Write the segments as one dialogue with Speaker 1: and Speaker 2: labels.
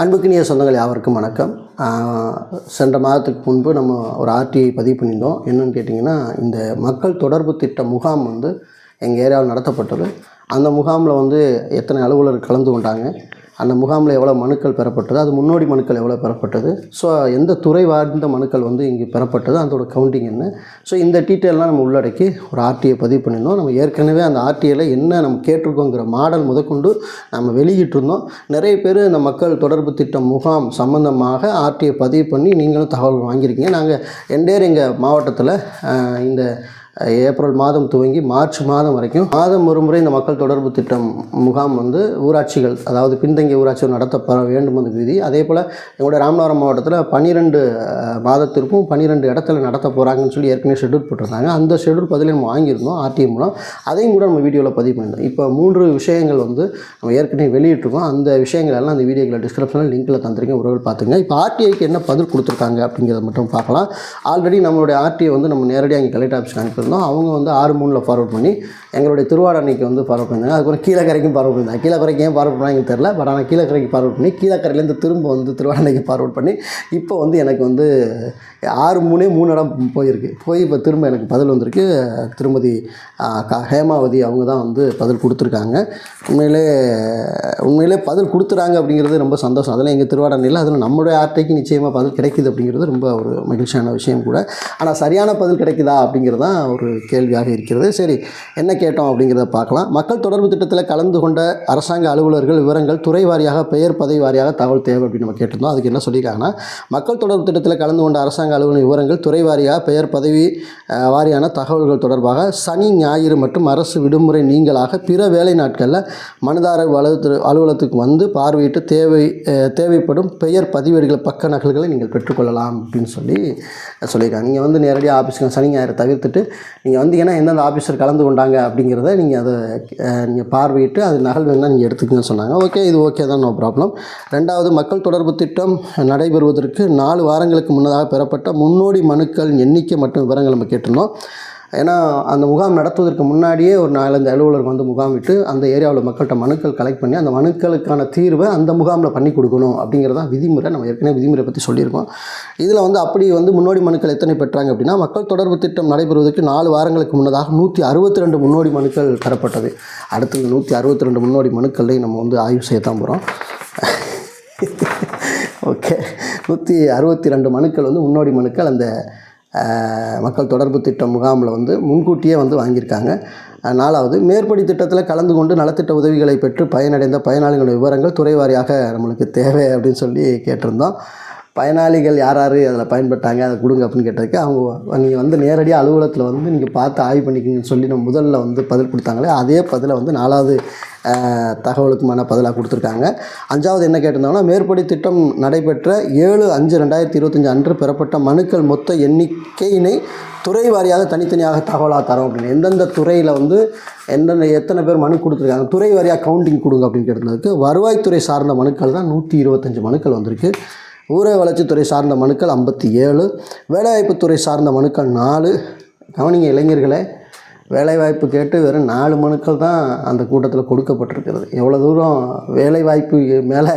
Speaker 1: அன்புக்கினிய சொந்தங்கள் யாவருக்கும் வணக்கம். சென்ற மாதத்துக்கு முன்பு நம்ம ஒரு ஆர்டிஐ பதிவு பண்ணியிருந்தோம். என்னென்னு கேட்டிங்கன்னா இந்த மக்கள் தொடர்பு திட்ட முகாம் வந்து எங்கள் ஏரியாவில் நடத்தப்பட்டது. அந்த முகாமில் வந்து எத்தனை அலுவலர் கலந்து கொண்டாங்க? அந்த முகாமில் எவ்வளோ மனுக்கள் பெறப்பட்டது அது முன்னோடி மனுக்கள் எவ்வளோ பெறப்பட்டது? ஸோ எந்த துறை வார்ந்த மனுக்கள் வந்து இங்கே பெறப்பட்டது? அதோட கவுண்டிங் என்ன? ஸோ இந்த டீட்டெயிலெலாம் நம்ம உள்ளடக்கி ஒரு ஆர்டிஐ பதிவு பண்ணியிருந்தோம். நம்ம ஏற்கனவே அந்த ஆர்டிஐயில் என்ன நம்ம கேட்டிருக்கோங்கிற மாடல் முதற்கொண்டு நம்ம வெளியிட்டிருந்தோம். நிறைய பேர் இந்த மக்கள் தொடர்பு திட்டம் முகாம் சம்பந்தமாக ஆர்டிஐ பதிவு பண்ணி நீங்களும் தகவல் வாங்கியிருக்கீங்க. நாங்கள் எண்டேர் எங்கள் மாவட்டத்தில் இந்த ஏப்ரல் மாதம் துவங்கி மார்ச் மாதம் வரைக்கும் மாதம் ஒரு முறை இந்த மக்கள் தொடர்பு திட்டம் முகாம் வந்து ஊராட்சிகள் அதாவது பின்தங்கிய ஊராட்சிகள் நடத்தப்பட வேண்டும் என்று விதி. அதே போல் எங்களுடைய ராமநாதபுரம் மாவட்டத்தில் பன்னிரெண்டு மாதத்திற்கும் பன்னிரெண்டு இடத்துல நடத்த போகிறாங்கன்னு சொல்லி ஏற்கனவே ஷெட்யூல் போட்டிருந்தாங்க. அந்த ஷெட்யூல் பதிலே நம்ம வாங்கியிருந்தோம் ஆர்டிஎம் மூலம். அதையும் கூட நம்ம வீடியோவில் பதிவு பண்ணியிருந்தோம். இப்போ மூன்று விஷயங்கள் வந்து நம்ம ஏற்கனவே வெளியிட்டிருக்கோம். அந்த விஷயங்கள் எல்லாம் அந்த வீடியோக்களை டிஸ்கிரிப்ஷனில் லிங்க்கில் தந்திருக்கேன். உறவுகள் பார்த்துங்க. இப்போ ஆர்டிஐக்கு என்ன பதில் கொடுத்துருக்காங்க அப்படிங்கிறத மட்டும் பார்க்கலாம். ஆல்ரெடி நம்மளுடைய ஆர்டிஐ வந்து நம்ம நேரடியாக இங்கே கலெக்டர் ஆஃபீஸ்க்கு அனுப்பியிருந்தோம் அவங்க வந்து ஆறு மூணில் ஃபார்வர்ட் பண்ணி எங்களுடைய திருவாரணைக்கு வந்து ஃபார்வர்ட் பண்ணியிருந்தாங்க அதுக்கப்புறம் கீழக்கரைக்கும் ஃபார்வர்ட் பண்ணியிருந்தாங்க கீழக்கரைக்கு ஏன் ஃபார்வர்ட் பண்ணாங்க தெரில பட் ஆனால் கீழக்கரைக்கு ஃபார்வர்ட் பண்ணி கீழக்கரையிலேருந்து திரும்ப வந்து திருவாரணைக்கு ஃபார்வர்ட் பண்ணி இப்போ வந்து எனக்கு வந்து ஆறு மூணே மூணு இடம் போயிருக்கு. போய் இப்போ திரும்ப எனக்கு பதில் வந்திருக்கு. திருமதி க- ஹேமாவதி அவங்க தான் வந்து பதில் கொடுத்துருக்காங்க. உண்மையிலே உண்மையிலே பதில் கொடுத்துறாங்க அப்படிங்கிறது ரொம்ப சந்தோஷம். அதெல்லாம் எங்கள் திருவாடனையில் அதில் நம்மளுடைய ஆர்டைக்கு நிச்சயமாக பதில் கிடைக்குது அப்படிங்கிறது ரொம்ப ஒரு மகிழ்ச்சியான விஷயம் கூட. ஆனால் சரியான பதில் கிடைக்குதா அப்படிங்கிறது தான் ஒரு கேள்வியாக இருக்கிறது. சரி என்ன கேட்டோம் அப்படிங்கிறத பார்க்கலாம். மக்கள் தொடர்பு திட்டத்தில் கலந்து கொண்ட அரசாங்க அலுவலர்கள் விவரங்கள் துறை வாரியாக பெயர் பதவி வாரியாக தகவல் தேவை அப்படின்னு நம்ம கேட்டிருந்தோம். அதுக்கு என்ன சொல்லியிருக்காங்கன்னா மக்கள் தொடர்பு திட்டத்தில் கலந்து கொண்ட அரசாங்க அலுவலக விவரங்கள் துறை வாரியாக பெயர் பதவி வாரியான தகவல்கள் தொடர்பாக சனி ஞாயிறு மற்றும் அரசு விடுமுறை நீங்களாக பிற வேலை நாட்களில் மனுதாரர் அலுவலகத்து அலுவலகத்துக்கு வந்து பார்வையிட்டு தேவை தேவைப்படும் பெயர் பதிவேடுகள் பக்க நகல்களை நீங்கள் பெற்றுக்கொள்ளலாம் அப்படின்னு சொல்லி சொல்லியிருக்காங்க. நீங்கள் வந்து நேரடியாக ஆஃபீஸுக்கு சனி ஞாயிறு தவிர்த்துட்டு நீங்கள் வந்து ஏன்னா எந்தெந்த ஆஃபீஸர் கலந்து கொண்டாங்க அப்படிங்கிறத நீங்கள் அதை நீங்கள் பார்வையிட்டு அது நகல் வேணால் நீங்கள் எடுத்துக்கங்கன்னு சொன்னாங்க. ஓகே இது ஓகே தான் நோ ப்ராப்ளம். ரெண்டாவது மக்கள் தொடர்பு திட்டம் நடைபெறுவதற்கு நாலு வாரங்களுக்கு முன்னதாக பெறப்பட்ட முன்னோடி மனுக்கள் எண்ணிக்கை மற்றும் விவரங்கள் நம்ம கேட்டிருந்தோம். ஏன்னா அந்த முகாம் நடத்துவதற்கு முன்னாடியே ஒரு நாலஞ்சு அலுவலர் வந்து முகாமிட்டு அந்த ஏரியாவில் மக்கள்கிட்ட மனுக்கள் கலெக்ட் பண்ணி அந்த மனுக்களுக்கான தீர்வை அந்த முகாமில் பண்ணி கொடுக்கணும் அப்படிங்கிறதான் விதிமுறை நம்ம ஏற்கனவே விதிமுறை பற்றி சொல்லியிருக்கோம். இதில் வந்து அப்படி வந்து முன்னோடி மனுக்கள் எத்தனை பெற்றாங்க அப்படின்னா மக்கள் தொடர்பு திட்டம் நடைபெறுவதற்கு நாலு வாரங்களுக்கு முன்னதாக நூற்றி அறுபத்தி ரெண்டு முன்னோடி மனுக்கள் தரப்பட்டது. அடுத்து நூற்றி அறுபத்தி ரெண்டு முன்னோடி மனுக்களையும் நம்ம வந்து ஆய்வு செய்யத்தான் போகிறோம் நூற்றி அறுபத்தி ரெண்டு மனுக்கள் வந்து முன்னோடி மனுக்கள் அந்த மக்கள் தொடர்பு திட்டம் முகாமில் வந்து முன்கூட்டியே வந்து வாங்கியிருக்காங்க. நாலாவது மேற்படி திட்டத்தில் கலந்து கொண்டு நலத்திட்ட உதவிகளை பெற்று பயனடைந்த பயனாளிகளின் விவரங்கள் துறை வாரியாக நம்மளுக்கு தேவை அப்படின்னு சொல்லி கேட்டிருந்தோம். பயனாளிகள் யார் யார் அதில் பயன்பட்டாங்க அதை கொடுங்க அப்படின்னு கேட்டதுக்கு அவங்க நீங்கள் வந்து நேரடியாக அலுவலகத்தில் வந்து நீங்கள் பார்த்து ஆய்வு பண்ணிக்கிங்கன்னு சொல்லி நம்ம முதல்ல வந்து பதில் கொடுத்தாங்களே அதே பதிலை வந்து நாலாவது தகவலுக்குமான பதிலாக கொடுத்துருக்காங்க. அஞ்சாவது என்ன கேட்டிருந்தாங்கன்னா மேற்படி திட்டம் நடைபெற்ற ஏழு அஞ்சு ரெண்டாயிரத்தி இருபத்தஞ்சு அன்று பெறப்பட்ட மனுக்கள் மொத்த எண்ணிக்கையினை துறை வாரியாக தனித்தனியாக தகவலாக தரோம் அப்படின்னு. எந்தெந்த துறையில் வந்து எந்தெந்த எத்தனை பேர் மனு கொடுத்துருக்காங்க துறை வாரியாக கவுண்டிங் கொடுங்க அப்படின்னு கேட்டிருந்ததுக்கு வருவாய்த்துறை சார்ந்த மனுக்கள் தான் நூற்றி இருபத்தஞ்சு மனுக்கள் வந்திருக்கு. ஊரக வளர்ச்சித்துறை சார்ந்த மனுக்கள் ஐம்பத்தி ஏழு வேலைவாய்ப்புத்துறை சார்ந்த மனுக்கள் நாலு. கவனிங்க இளைஞர்களே வேலைவாய்ப்பு கேட்டு வெறும் நாலு மனுக்கள் தான் அந்த கூட்டத்தில் கொடுக்கப்பட்டிருக்கிறது. எவ்வளோ தூரம் வேலைவாய்ப்பு மேலே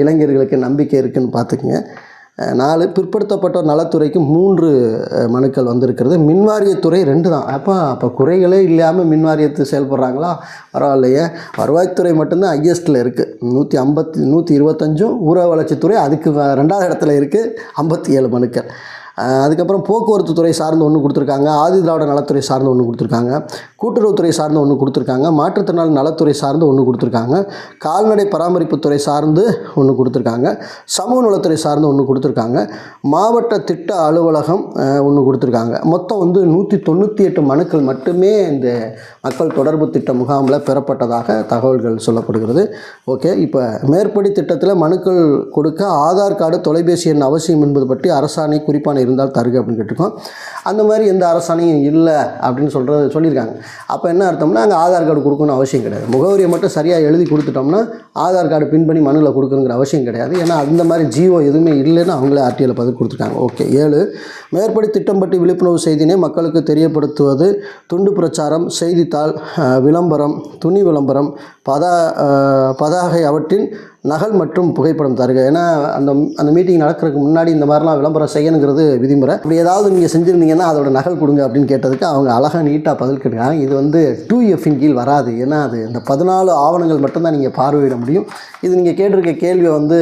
Speaker 1: இளைஞர்களுக்கு நம்பிக்கை இருக்குன்னு பார்த்துக்குங்க. நாலு பிற்படுத்தப்பட்டோர் நலத்துறைக்கு மூன்று மனுக்கள் வந்திருக்கிறது. மின்வாரியத்துறை ரெண்டு தான். அப்போ அப்போ குறைகளே இல்லாமல் மின்வாரியத்து செயல்படுறாங்களா? பரவாயில்லையே. வருவாய்த்துறை மட்டும்தான் ஹையஸ்ட்டில் இருக்குது நூற்றி ஐம்பத்தி நூற்றி இருபத்தஞ்சும் ஊரக வளர்ச்சித்துறை அதுக்கு ரெண்டாவது இடத்துல இருக்குது ஐம்பத்தி ஏழு மனுக்கள். அதுக்கப்புறம் போக்குவரத்து துறை சார்ந்து ஒன்று கொடுத்துருக்காங்க. ஆதி திராவிட நலத்துறை சார்ந்து ஒன்று கொடுத்துருக்காங்க. கூட்டுறவுத்துறை சார்ந்து ஒன்று கொடுத்துருக்காங்க. மாற்றுத்திறனாளி நலத்துறை சார்ந்து ஒன்று கொடுத்துருக்காங்க. கால்நடை பராமரிப்புத்துறை சார்ந்து ஒன்று கொடுத்துருக்காங்க. சமூக நலத்துறை சார்ந்து ஒன்று கொடுத்துருக்காங்க. மாவட்ட திட்ட அலுவலகம் ஒன்று கொடுத்துருக்காங்க. மொத்தம் வந்து நூற்றி தொண்ணூற்றி எட்டு மனுக்கள் மட்டுமே இந்த மக்கள் தொடர்பு திட்ட முகாமில் பெறப்பட்டதாக தகவல்கள் சொல்லப்படுகிறது. ஓகே இப்போ மேற்படி திட்டத்தில் மனுக்கள் கொடுக்க ஆதார் கார்டு தொலைபேசி எண் அவசியம் என்பது பற்றி அரசாணை குறிப்பான இருந்தால் தருக அப்படின்னு கேட்டிருக்கோம். அந்த மாதிரி எந்த அரசாணையும் இல்லை அப்படின்னு சொல்கிறது சொல்லியிருக்காங்க. அப்போ என்ன அர்த்தம்னா அங்கே ஆதார் கார்டு கொடுக்கணும்னு அவசியம் கிடையாது. முகவரியை மட்டும் சரியாக எழுதி கொடுத்துட்டோம்னா ஆதார் கார்டு பின் பண்ணி மனுவில் கொடுக்கணுங்கிற அவசியம் கிடையாது. ஏன்னா அந்த மாதிரி ஜியோ எதுவுமே இல்லைன்னு அவங்களே ஆர்டிஎல் பதில் கொடுத்துருக்காங்க. ஓகே ஏழு. மேற்படி திட்டம் பற்றி விழிப்புணர்வு செய்தினை மக்களுக்கு தெரியப்படுத்துவது துண்டு பிரச்சாரம் செய்தித்தாள் விளம்பரம் துணி விளம்பரம் பதா பதாகை அவற்றின் நகல் மற்றும் புகைப்படம் தருக. ஏன்னா அந்த அந்த மீட்டிங் நடக்கிறதுக்கு முன்னாடி இந்த மாதிரிலாம் விளம்பரம் செய்யணுங்கிறது விதிமுறை. இப்படி ஏதாவது நீங்கள் செஞ்சுருந்தீங்கன்னா அதோட நகல் கொடுங்க அப்படின்னு கேட்டதுக்கு அவங்க அழகாக நீட்டாக பதில் கேட்டுருக்காங்க. இது வந்து டூ எஃப்இன் கீழ் வராது. ஏன்னா அது இந்த பதினாலு ஆவணங்கள் மட்டும்தான் நீங்கள் பார்வையிட முடியும். இது நீங்கள் கேட்டிருக்க கேள்வி வந்து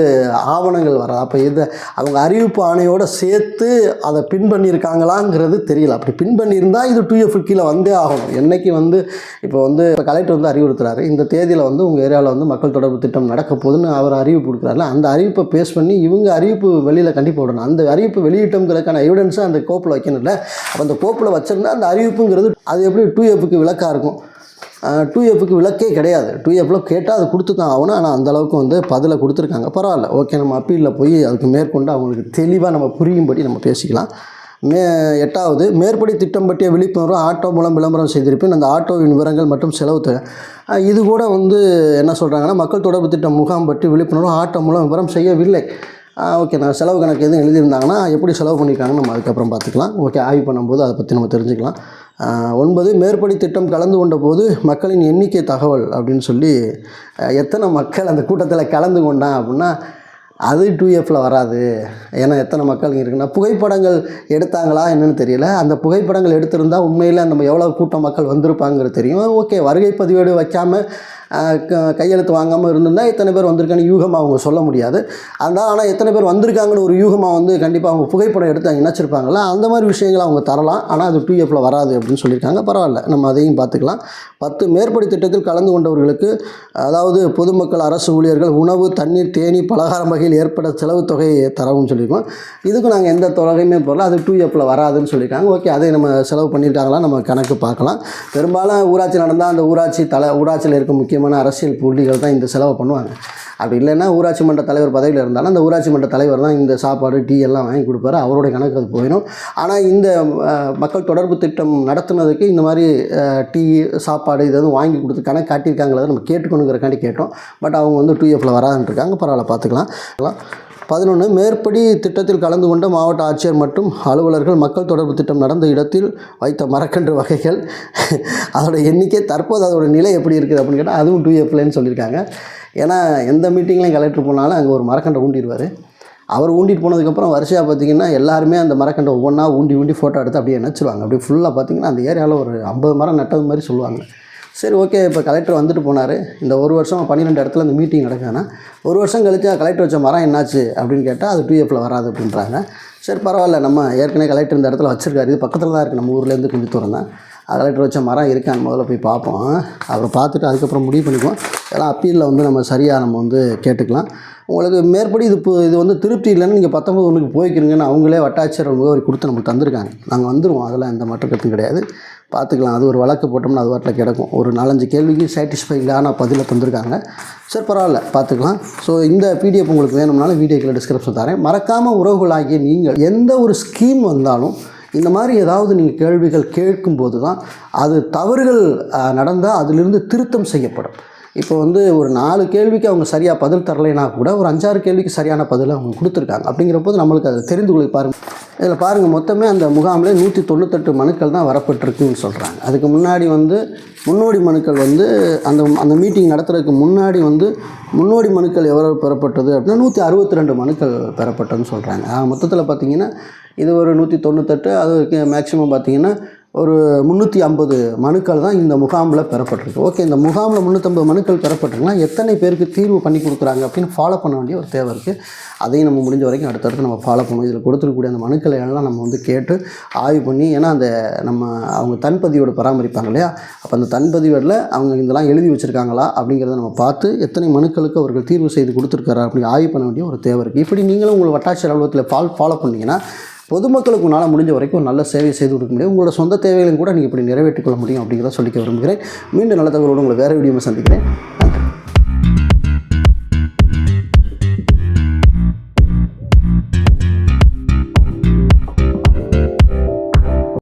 Speaker 1: ஆவணங்கள் வராது அப்போ இது அவங்க அறிவிப்பு ஆணையோடு சேர்த்து அதை பின் பண்ணியிருக்காங்களாங்கிறது தெரியல. அப்படி பின் பண்ணியிருந்தால் இது டூ எஃப் கீழே வந்தே ஆகணும். என்னைக்கு வந்து இப்போ வந்து இப்போ கலெக்டர் வந்து அறிவுறுத்துறாரு. இந்த தேதியில் வந்து உங்கள் ஏரியாவில் வந்து மக்கள் தொடர்பு திட்டம் நடக்க போகுதுன்னு அவர் அறிவிப்பு கொடுக்குறாருல அந்த அறிவிப்பை பேஸ் பண்ணி இவங்க அறிவிப்பு வெளியில் கண்டிப்பாக விடணும். அந்த அறிவிப்பு வெளியிட்டோங்கிறதுக்கான எவிடன்ஸை அந்த கோப்பில் வைக்கணும்ல. அப்போ அந்த கோப்பில் வச்சிருந்தா அந்த அறிவிப்புங்கிறது அது எப்படி டூ எஃப்க்கு விளக்காக இருக்கும்? டூ எஃப்க்கு விளக்கே கிடையாது. டூ எஃப்ல கேட்டால் அது கொடுத்து தான் ஆகணும். ஆனால் அந்த அளவுக்கு வந்து பதிலை கொடுத்துருக்காங்க. பரவாயில்ல ஓகே நம்ம அப்பீலில் போய் அதுக்கு மேற்கொண்டு அவங்களுக்கு தெளிவாக நம்ம புரியும்படி நம்ம பேசிக்கலாம். மே எட்டாவது மேற்படி திட்டம் பற்றிய விழிப்புணர்வு ஆட்டோ மூலம் விளம்பரம் செய்திருப்பேன் அந்த ஆட்டோவின் விவரங்கள் மற்றும் செலவு தொகை. இது கூட வந்து என்ன சொல்கிறாங்கன்னா மக்கள் தொடர்பு திட்டம் முகாம் பற்றி விழிப்புணர்வு ஆட்டம் மூலம் விவரம் செய்யவில்லை. ஓகே நான் செலவு கணக்கு எதுவும் எழுதியிருந்தாங்கன்னா எப்படி செலவு பண்ணியிருக்காங்கன்னு நம்ம அதுக்கப்புறம் பார்த்துக்கலாம். ஓகே ஆய்வு பண்ணும்போது அதை பற்றி நம்ம தெரிஞ்சுக்கலாம். ஒன்பது மேற்படி திட்டம் கலந்து கொண்ட போது மக்களின் எண்ணிக்கை தகவல் அப்படின்னு சொல்லி எத்தனை மக்கள் அந்த கூட்டத்தில் கலந்து கொண்டான் அப்படின்னா அது டூ எஃப்பில் வராது. ஏன்னா எத்தனை மக்கள் இருக்குன்னா புகைப்படங்கள் எடுத்தாங்களா என்னன்னு தெரியல. அந்த புகைப்படங்கள் எடுத்திருந்தா உண்மையில் நம்ம எவ்வளோ கூட்டம் மக்கள் வந்திருப்பாங்கிறது தெரியும். ஓகே வருகை பதிவேடு வைக்காமல் கையெழுத்து வாங்காமல் இருந்திருந்தால் இத்தனை பேர் வந்திருக்கான்னு யூகமாக அவங்க சொல்ல முடியாது. அதனால் ஆனால் எத்தனை பேர் வந்திருக்காங்கன்னு ஒரு யூகமாக வந்து கண்டிப்பாக அவங்க புகைப்படம் எடுத்து அங்கே நினச்சிருப்பாங்களா அந்த மாதிரி விஷயங்களை அவங்க தரலாம். ஆனால் அது பிஎஃப்பில் வராது அப்படின்னு சொல்லியிருக்காங்க. பரவாயில்ல நம்ம அதையும் பார்த்துக்கலாம். பத்து மேற்படி திட்டத்தில் கலந்து கொண்டவர்களுக்கு அதாவது பொதுமக்கள் அரசு ஊழியர்கள் உணவு தண்ணீர் தேனி பலகாரம் வகையில் ஏற்பட செலவு தொகையை தரவும் சொல்லியிருக்கோம். இதுக்கு நாங்கள் எந்த தொகையுமே போடல அது டூ எஃப்ல வராதுன்னு சொல்லியிருக்காங்க. ஓகே அதை நம்ம செலவு பண்ணியிருக்காங்களா நம்ம கணக்கு பார்க்கலாம். பெரும்பாலும் ஊராட்சி நடந்தால் அந்த ஊராட்சி தலை ஊராட்சியில் இருக்க முக்கியமான அரசியல் புள்ளிகள் தான் இந்த செலவை பண்ணுவாங்க. அப்படி இல்லைன்னா ஊராட்சி மன்ற தலைவர் பதவியில் இருந்தாலும் அந்த ஊராட்சி மன்ற தலைவர் தான் இந்த சாப்பாடு டீ எல்லாம் வாங்கி கொடுப்பாரு. அவருடைய கணக்கு அது போயிடும். ஆனால் இந்த மக்கள் தொடர்பு திட்டம் நடத்துனதுக்கு இந்த மாதிரி டீ சாப்பாடு இதை வாங்கி கொடுத்து கணக்கு காட்டியிருக்காங்களே நம்ம கேட்டுக்கணுங்கிறக்காண்டி கேட்டோம். பட் அவங்க வந்து டூ எஃப்ல வராதுன்னு இருக்காங்க. பரவாயில்ல பார்த்துக்கலாம். பதினொன்று மேற்படி திட்டத்தில் கலந்து கொண்ட மாவட்ட ஆட்சியர் மற்றும் அலுவலர்கள் மக்கள் தொடர்பு திட்டம் நடந்த இடத்தில் வைத்த மரக்கன்று வகைகள். அதோட எண்ணிக்கை தற்போது அதோட நிலை எப்படி இருக்குது அப்படின்னு கேட்டால் அதுவும் டூ எஃப்லன்னு சொல்லியிருக்காங்க. ஏன்னா எந்த மீட்டிங்லையும் கலெக்டர் போனாலும் அங்கே ஒரு மரக்கண்டை ஊண்டிடுவார் அவர் ஊண்டிட்டு போனதுக்கப்புறம் வரிசையாக பார்த்தீங்கன்னா எல்லாருமே அந்த மரக்கண்டை ஒவ்வொன்றா ஊண்டி ஊண்டி ஃபோட்டோ எடுத்து அப்படியே நினச்சிருவாங்க அப்படியே ஃபுல்லாக பார்த்தீங்கன்னா அந்த ஏரியாவில் ஒரு ஐம்பது மரம் நட்டது மாதிரி சொல்லுவாங்க. சரி ஓகே இப்போ கலெக்டர் வந்துட்டு போனார். இந்த ஒரு வருஷம் பன்னிரெண்டு இடத்துல இந்த மீட்டிங் நடக்குதுன்னா ஒரு வருஷம் கழிச்சு கலெக்டர் வச்ச மரம் என்னாச்சு அப்படின்னு கேட்டால் அது பிஎஃப்ல வராது அப்படின்றாங்க. சரி பரவாயில்ல நம்ம ஏற்கனவே கலெக்டர் இந்த இடத்துல வச்சுருக்காரு. இது பக்கத்தில் தான் இருக்குது நம்ம ஊர்லேருந்து கொஞ்சம் தூரம் தான். கலெக்டர் வச்ச மரம் இருக்கான்னு முதல்ல போய் பார்ப்போம். அப்புறம் பார்த்துட்டு அதுக்கப்புறம் முடிவு பண்ணிக்குவோம். எல்லாம் அப்பீலில் வந்து நம்ம சரியாக நம்ம வந்து கேட்டுக்கலாம். உங்களுக்கு மேற்படி இது இப்போ இது வந்து திருப்தி இல்லைன்னு நீங்கள் பத்தொம்பது ஒன்றுக்கு போய்க்கிறீங்கன்னு அவங்களே வட்டாட்சியர் முகவரி கொடுத்து நமக்கு தந்திருக்காங்க. நாங்கள் வந்துடுவோம் அதெல்லாம் எந்த மாற்றம் கருத்தும் கிடையாது. பார்த்துக்கலாம். அது ஒரு வழக்கு போட்டோம்னா அது வாட்டில் கிடக்கும். ஒரு நாலஞ்சு கேள்விக்கு சாட்டிஸ்ஃபைடான பதிலை தந்திருக்காங்க. சரி பரவாயில்ல பார்த்துக்கலாம். ஸோ இந்த பிடிஎஃப் உங்களுக்கு வேணும்னாலும் வீடியோக்கில் டிஸ்கிரிப்ஷன் தரேன். மறக்காமல் உறவுகளாகிய நீங்கள் எந்த ஒரு ஸ்கீம் வந்தாலும் இந்த மாதிரி ஏதாவது நீங்கள் கேள்விகள் கேட்கும்போது தான் அது தவறுகள் நடந்தால் அதிலிருந்து திருத்தம் செய்யப்படும். இப்போ வந்து ஒரு நாலு கேள்விக்கு அவங்க சரியாக பதில் தரலைனா கூட ஒரு அஞ்சாறு கேள்விக்கு சரியான பதிலை அவங்க கொடுத்துருக்காங்க. அப்படிங்கிற போது நம்மளுக்கு அதை தெரிந்து கொள்ள பாருங்கள் இதில் பாருங்கள் மொத்தமே அந்த முகாமில் நூற்றி தொண்ணூத்தெட்டு மனுக்கள் தான் வரப்பட்டிருக்குன்னு சொல்கிறாங்க அதுக்கு முன்னாடி வந்து முன்னோடி மனுக்கள் வந்து அந்த அந்த மீட்டிங் நடத்துறதுக்கு முன்னாடி வந்து முன்னோடி மனுக்கள் எவ்வளோ பெறப்பட்டது அப்படின்னா நூற்றி அறுபத்தி ரெண்டு மனுக்கள் பெறப்பட்டதுன்னு சொல்கிறாங்க மொத்தத்தில் பார்த்தீங்கன்னா இது ஒரு நூற்றி தொண்ணூத்தெட்டு அது மேக்ஸிமம் பார்த்தீங்கன்னா ஒரு முந்நூற்றி ஐம்பது மனுக்கள் தான் இந்த முகாமில் பெறப்பட்டிருக்கு. ஓகே இந்த முகாமில் முந்நூற்றம்பது மனுக்கள் பெறப்பட்டிருக்குன்னா எத்தனை பேருக்கு தீர்வு பண்ணி கொடுக்குறாங்க அப்படின்னு ஃபாலோ பண்ண வேண்டிய ஒரு தேவை இருக்குது அதையும் நம்ம முடிஞ்ச வரைக்கும் அடுத்தடுத்து நம்ம ஃபாலோ பண்ணுவோம். இதில் கொடுத்துருக்கக்கூடிய அந்த மனுக்களை எல்லாம் நம்ம வந்து கேட்டு ஆய்வு பண்ணி ஏன்னா அந்த நம்ம அவங்க தன்பதிவோடு பராமரிப்பாங்க இல்லையா? அப்போ அந்த தன்பதிவோடில் அவங்க இதெல்லாம் எழுதி வச்சுருக்காங்களா அப்படிங்கிறத நம்ம பார்த்து எத்தனை மனுக்களுக்கு அவர்கள் தீர்வு செய்து கொடுத்துருக்காரா அப்படி ஆய்வு பண்ண வேண்டிய ஒரு தேவை இருக்குது இப்படி நீங்களும் உங்கள் வட்டாட்சியர் அலுவலகத்தில் ஃபால் ஃபாலோ பண்ணீங்கன்னா பொதுமக்களுக்கு உன்னால் முடிஞ்ச வரைக்கும் நல்ல சேவை செய்து கொடுக்க முடியும். உங்களோட சொந்த தேவைகளையும் கூட நீங்கள் இப்படி நிறைவேற்றிக்கொள்ள முடியும் அப்படிங்கிறத சொல்லிக்க விரும்புகிறேன். மீண்டும் நல்ல தகவலோடு உங்களை வேறு வீடியோ சந்திக்கிறேன்.